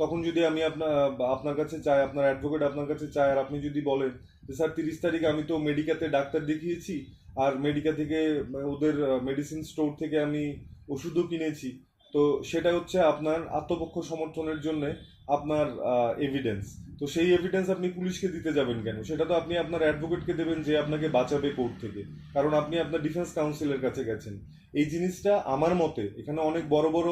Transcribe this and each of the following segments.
তখন যদি আমি আপনার আপনার কাছে চাই, আপনার অ্যাডভোকেট আপনার কাছে চাই আর আপনি যদি বলেন যে, স্যার, তিরিশ তারিখ আমি তো মেডিকাতে ডাক্তার দেখিয়েছি, আর মেডিকা থেকে, ওদের মেডিসিন স্টোর থেকে আমি ওষুধও কিনেছি। তো সেটা হচ্ছে আপনার আত্মপক্ষ সমর্থনের জন্য আপনার এভিডেন্স তো সেই এভিডেন্স আপনি পুলিশকে দিতে যাবেন কেন? সেটা তো আপনি আপনার অ্যাডভোকেটকে দেবেন যে আপনাকে বাঁচাবে কোর্ট থেকে। কারণ আপনি আপনার ডিফেন্স কাউন্সিলের কাছে গেছেন। এই জিনিসটা আমার মতে, এখানে অনেক বড় বড়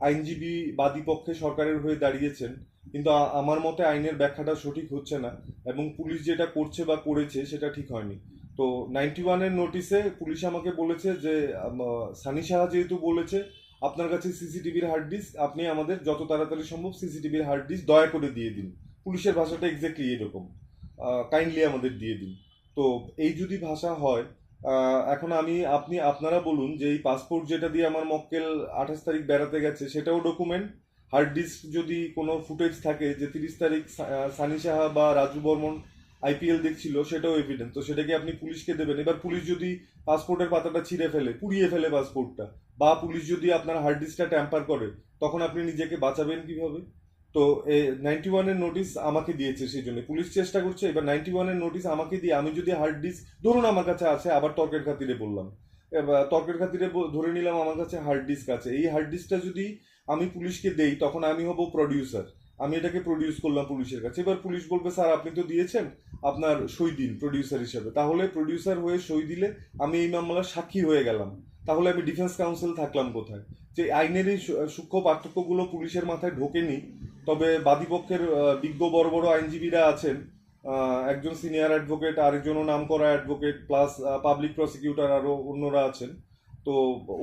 আইনজীবী বাদী পক্ষে সরকারের হয়ে দাঁড়িয়েছেন, কিন্তু আমার মতে আইনের ব্যাখ্যাটা সঠিক হচ্ছে না এবং পুলিশ যেটা করছে বা করেছে সেটা ঠিক হয়নি। তো নাইনটি ওয়ানের নোটিশে পুলিশ আমাকে বলেছে যে সানি সাহা যেহেতু বলেছে, আপনার কাছে সিসিটিভির হার্ড ডিস্ক, আপনি আমাদের যত তাড়াতাড়ি সম্ভব সিসিটিভির হার্ড ডিস্ক দয়া করে দিয়ে দিন। পুলিশের ভাষাটা এক্স্যাক্টলি এরকম। কাইন্ডলি আমাদের দিয়ে দিন। তো এই যদি ভাষা হয় এখন আমি, আপনি, আপনারা বলুন যে এই পাসপোর্ট যেটা দিয়ে আমার মক্কেল আঠাশ তারিখ বেড়াতে গেছে, সেটাও ডকুমেন্ট হার্ড ডিস্ক যদি কোনো ফুটেজ থাকে যে তিরিশ তারিখ সানি সাহা বা রাজু বর্মন আইপিএল দেখছিল, সেটাও এভিডেন্স তো সেটাকে আপনি পুলিশকে দেবেন। এবার পুলিশ যদি পাসপোর্টের পাতাটা ছিঁড়ে ফেলে, পুড়িয়ে ফেলে পাসপোর্টটা বা পুলিশ যদি আপনার হার্ড ডিস্কটা ট্যাম্পার করে, তখন আপনি নিজেকে বাঁচাবেন কীভাবে? তো নাইনটি ওয়ানের নোটিশ আমাকে দিয়েছে সেই জন্য পুলিশ চেষ্টা করছে, এবার নাইনটি ওয়ানের নোটিশ আমাকে দিয়ে আমি যদি হার্ড ডিস্ক ধরুন আমার কাছে আছে, আবার তর্কের খাতিরে বললাম। তর্কের খাতিরে ধরে নিলাম আমার কাছে হার্ড ডিস্ক আছে। এই হার্ড ডিস্কটা যদি আমি পুলিশকে দেই, তখন আমি হব প্রডিউসার আমি এটাকে প্রডিউস করলাম পুলিশের কাছে। এবার পুলিশ বলবে, স্যার, আপনি তো দিয়েছেন আপনার সই দিন প্রডিউসার হিসেবে। তাহলে প্রডিউসার হয়ে সই দিলে আমি এই মামলার সাক্ষী হয়ে গেলাম। তাহলে আমি ডিফেন্স কাউন্সিল থাকলাম কোথায়? যে আইনের এই সূক্ষ্ম পার্থক্যগুলো পুলিশের মাথায় ঢোকেনি, তবে বাদীপক্ষের বিজ্ঞ বড় বড় আইনজীবীরা আছেন। একজন সিনিয়র অ্যাডভোকেট, আরেকজনও নাম করা অ্যাডভোকেট, প্লাস পাবলিক প্রসিকিউটর আরও অন্যরা আছেন। তো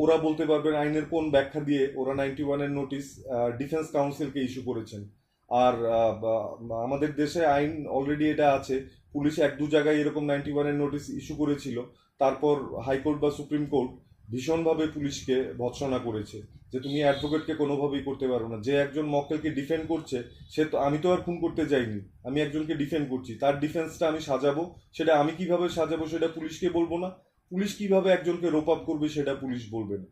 ওরা বলতে পারবেন আইনের কোন ব্যাখ্যা দিয়ে ওরা নাইনটি ওয়ানের নোটিশ ডিফেন্স কাউন্সিলকে ইস্যু করেছেন। আর আমাদের দেশে আইন অলরেডি এটা আছে, পুলিশ এক দু জায়গায় এরকম নাইনটি ওয়ানের নোটিস ইস্যু করেছিল, তারপর হাইকোর্ট বা সুপ্রিম কোর্ট ভীষণভাবে পুলিশকে ভৎসনা করেছে যে তুমি অ্যাডভোকেটকে কোনোভাবেই করতে পারো না। যে একজন মক্কেলকে ডিফেন্ড করছে, সে তো আমি তো আর খুন করতে যাইনি। আমি একজনকে ডিফেন্ড করছি। তার ডিফেন্সটা আমি সাজাবো। সেটা আমি কীভাবে সাজাবো সেটা পুলিশকে বলব না। পুলিশ কীভাবে একজনকে রোপ আপ করবে সেটা পুলিশ বলবে না।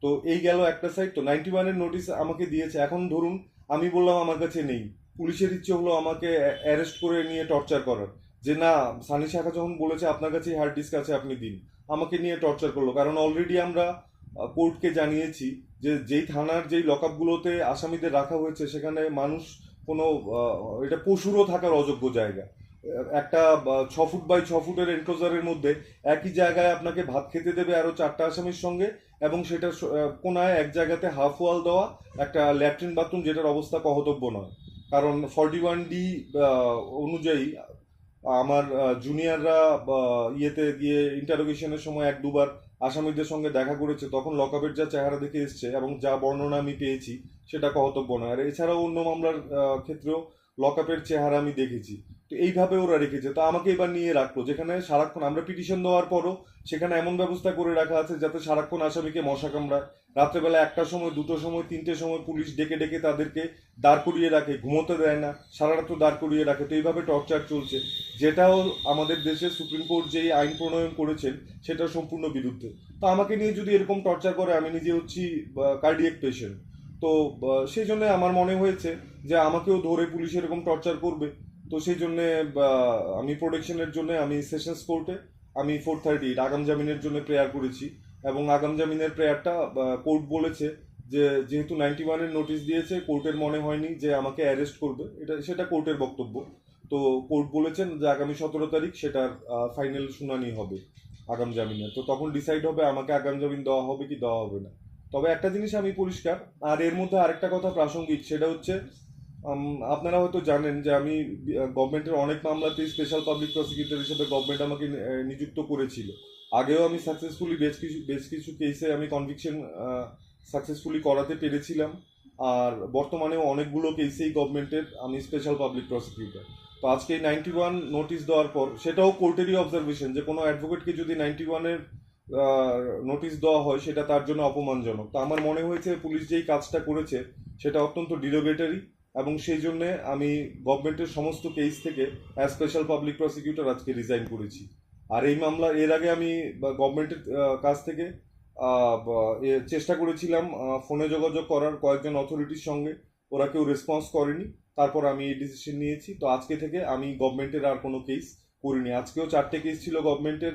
তো এই গেল একটা সাইড তো নাইনটি ওয়ানের নোটিশ আমাকে দিয়েছে। এখন ধরুন, আমি বললাম আমার কাছে নেই। পুলিশের ইচ্ছে হলো আমাকে অ্যারেস্ট করে নিয়ে টর্চার করার। যে না, সানি শাখা যখন বলেছে আপনার কাছে হার্ড ডিস্ক আছে, আপনি দিন। আমাকে নিয়ে টর্চার করল। কারণ অলরেডি আমরা কোর্টকে জানিয়েছি যে যেই থানার যেই লকআপগুলোতে আসামিদের রাখা হয়েছে, সেখানে মানুষ কোনো এটা পশুরও থাকার অযোগ্য জায়গা। একটা ছ ফুট বাই ছ ফুটের এনক্লোজারের মধ্যে একই জায়গায় আপনাকে ভাত খেতে দেবে আরও চারটা আসামির সঙ্গে এবং সেটা কোনায় এক জায়গাতে হাফ ওয়াল দেওয়া, একটা ল্যাট্রিন বাথরুম যেটার অবস্থা কহতব্য নয়। কারণ ফর্টি ওয়ান ডি অনুযায়ী আমার জুনিয়ররা ইয়েতে গিয়ে ইন্টারোগেশনের সময় এক দুবার আসামিদের সঙ্গে দেখা করেছে তখন লকআপের যা চেহারা দেখে এসছে এবং যা বর্ণনা আমি পেয়েছি সেটা কহতব্য নয়। আর এছাড়াও অন্য মামলার আহ, ক্ষেত্রেও লকআপের চেহারা আমি দেখেছি। তো এইভাবে ওরা রেখেছে। তো আমাকে এবার নিয়ে রাখল। যেখানে সারাক্ষণ আমরা পিটিশন দেওয়ার পরও সেখানে এমন ব্যবস্থা করে রাখা আছে যাতে সারাক্ষণ আসামিকে মশা কামড়ায়। রাত্রেবেলা একটার সময় দুটো সময়, তিনটের সময় পুলিশ ডেকে ডেকে তাদেরকে দাঁড় করিয়ে রাখে। ঘুমোতে দেয় না। সারা রাত দাঁড় করিয়ে রাখে। তো এইভাবে টর্চার চলছে। যেটাও আমাদের দেশে সুপ্রিম কোর্ট যেই আইন প্রণয়ন করেছেন সেটা সম্পূর্ণ বিরুদ্ধে। তো আমাকে নিয়ে যদি এরকম টর্চার করে, আমি নিজে হচ্ছি কার্ডিয়েক পেশেন্ট তো সেই জন্য আমার মনে হয়েছে যে আমাকেও ধরে পুলিশ এরকম টর্চার করবে। তো সেই জন্য আমি প্রোটেকশনের জন্য, আমি সেশনস কোর্টে আমি ফোর থার্টি আগাম জামিনের জন্য প্রেয়ার করেছি। এবং আগাম জামিনের প্রেয়ারটা কোর্ট বলেছে যে, যেহেতু নাইনটি ওয়ানের নোটিশ দিয়েছে কোর্টের মনে হয়নি যে আমাকে অ্যারেস্ট করবে। এটা, সেটা কোর্টের বক্তব্য। তো কোর্ট বলেছেন যে আগামী সতেরো তারিখ সেটার ফাইনাল শুনানি হবে আগাম জামিনের। তো তখন ডিসাইড হবে আমাকে আগাম জামিন দেওয়া হবে কি দেওয়া হবে না। তবে একটা জিনিস আমি পরিষ্কার, আর এর মধ্যে আরেকটা কথা প্রাসঙ্গিক, সেটা হচ্ছে আপনারা হয়তো জানেন যে আমি গভর্নমেন্টের অনেক মামলাতেই স্পেশাল পাবলিক প্রসিকিউটর হিসেবে গভর্নমেন্ট আমাকে নিযুক্ত করেছিল। আগেও আমি সাকসেসফুলি বেশ কিছু বেশ কিছু কেসে আমি কনভিকশন সাকসেসফুলি করাতে পেরেছিলাম, আর বর্তমানেও অনেকগুলো কেসেই গভর্নমেন্টের আমি স্পেশাল পাবলিক প্রসিকিউটর তো আজকে নাইনটি ওয়ান নোটিশ দেওয়ার পর, সেটাও কোর্টেরই অবজারভেশন যে কোনো অ্যাডভোকেটকে যদি নাইনটি ওয়ানের নোটিশ দেওয়া হয়, সেটা তার জন্য অপমানজনক। তো আমার মনে হয়েছে পুলিশ যেই কাজটা করেছে, সেটা অত্যন্ত ডিরোগেটরি এবং সেই জন্যে আমি গভর্নমেন্টের সমস্ত কেস থেকে স্পেশাল পাবলিক প্রসিকিউটর আজকে রিজাইন করেছি। আর এই মামলা, এর আগে আমি গভর্নমেন্টের কাছ থেকে চেষ্টা করেছিলাম ফোনে যোগাযোগ করার কয়েকজন অথরিটির সঙ্গে, ওরা কেউ রেসপন্স করেনি। তারপর আমি এই ডিসিশন নিয়েছি। তো আজকে থেকে আমি গভর্নমেন্টের আর কোনো কেস করিনি। আজকেও চারটে কেস ছিল গভর্নমেন্টের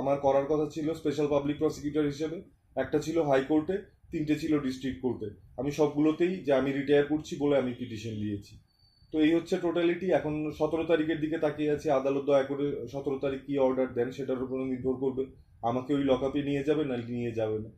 আমার করার কথা ছিল স্পেশাল পাবলিক প্রসিকিউটর হিসেবে। একটা ছিল হাইকোর্টে তিনটে ছিল ডিস্ট্রিক্ট কোর্টে আমি সবগুলোতেই যে আমি রিটায়ার করছি বলে আমি পিটিশন দিয়েছি তো এই হচ্ছে টোটালিটি এখন সতেরো তারিখের দিকে তাকিয়ে আছি, আদালত দয়া করে সতেরো তারিখ কি অর্ডার দেন সেটার উপরে নির্ভর করবে। আমাকে ওই লকআপে নিয়ে যাবে না নিয়ে যাবে না।